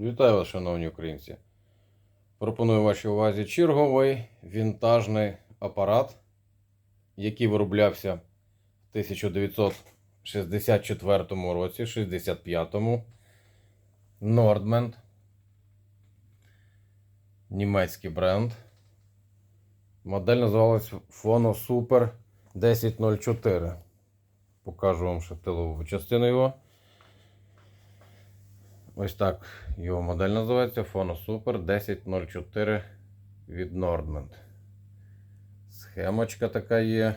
Вітаю вас, шановні українці. Пропоную вашій увазі черговий вінтажний апарат, який вироблявся в 1964 році, 65-му. Nordment. Німецький бренд. Модель називалась Phono Super 1004. Покажу вам ще тилову частину його. Ось так його модель називається Phono Super 1004 від Nordment. Схемочка така є.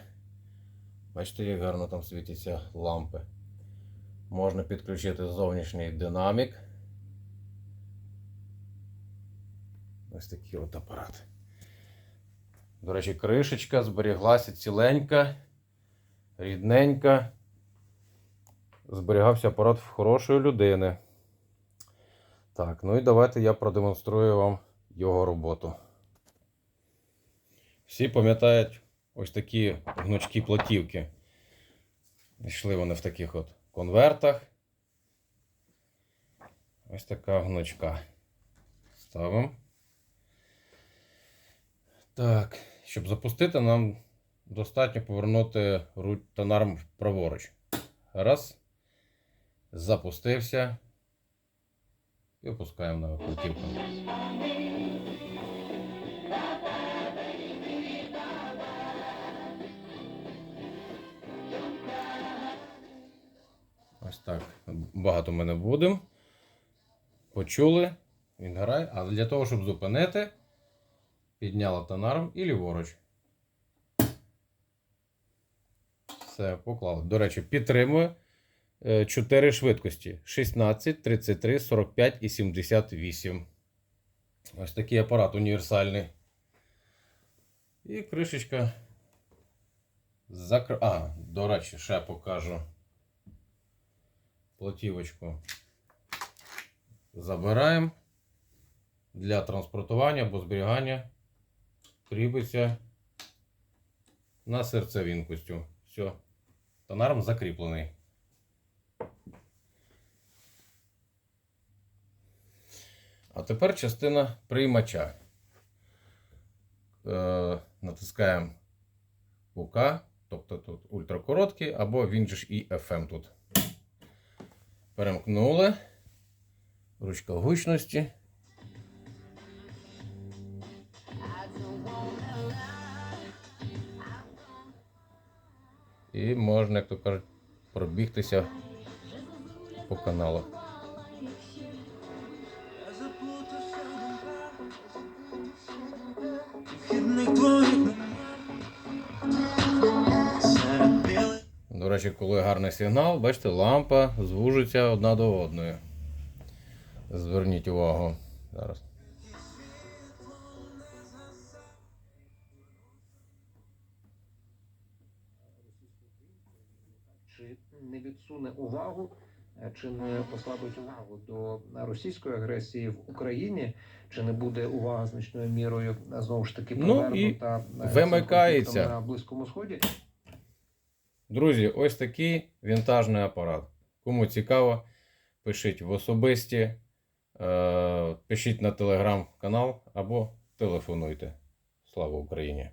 Бачите, як гарно там світяться лампи. Можна підключити зовнішній динамік. Ось такий от апарат. До речі, кришечка зберіглася ціленька, рідненька. Зберігався апарат в хорошої людини. Так, ну і давайте я продемонструю вам його роботу. Всі пам'ятають ось такі гнучкі платівки. Йшли вони в таких от конвертах. Ось така гнучка. Ставимо. Так, щоб запустити, нам достатньо повернути руль тонарм праворуч. Раз. Запустився. І опускаємо на платівку. Ось так. Багато ми не будемо. Почули. Він грає. Але для того, щоб зупинити, підняла тонарм і ліворуч. Все, поклали. До речі, підтримує. 4 швидкості: 16, 33, 45 і 78. Ось такий апарат універсальний. І кришечка закр... А, до речі, ще покажу платівочку. Забираємо для транспортування або зберігання. Кріпиться на серцевинку. Все. Тонарм закріплений. А тепер частина приймача. Е, натискаємо УК, тобто тут ультракороткий, або він же ж і FM тут. Перемкнули. Ручка гучності. І можна, як то кажуть, пробігтися по каналу. До речі, коли гарний сигнал, бачите, лампа звужиться одна до одної. Зверніть увагу. Зараз. чи не відсуне увагу, чи не послабить увагу до російської агресії в Україні, чи не буде увага значною мірою е, знову ж таки Ну, і е, вимикається. на близькому сході. Друзі, ось такий вінтажний апарат. Кому цікаво, пишіть в особисті, е, пишіть на телеграм-канал або телефонуйте. Слава Україні!